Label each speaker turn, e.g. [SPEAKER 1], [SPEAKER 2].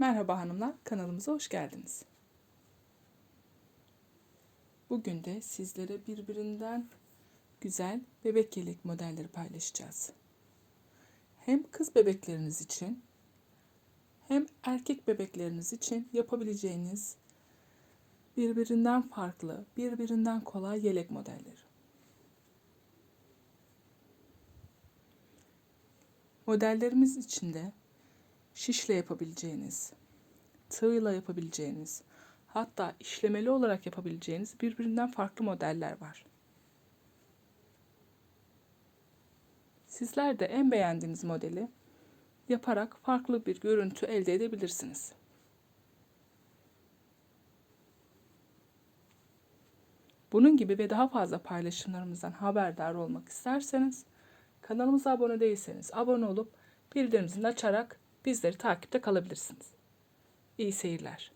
[SPEAKER 1] Merhaba hanımlar, kanalımıza hoş geldiniz. Bugün de sizlere birbirinden güzel bebek yelek modelleri paylaşacağız. Hem kız bebekleriniz için hem erkek bebekleriniz için yapabileceğiniz birbirinden farklı, birbirinden kolay yelek modelleri. Modellerimiz içinde şişle yapabileceğiniz, tığla yapabileceğiniz, hatta işlemeli olarak yapabileceğiniz birbirinden farklı modeller var. Sizler de en beğendiğiniz modeli yaparak farklı bir görüntü elde edebilirsiniz. Bunun gibi ve daha fazla paylaşımlarımızdan haberdar olmak isterseniz kanalımıza abone değilseniz abone olup bildirim zilini açarak bizleri takipte kalabilirsiniz. İyi seyirler.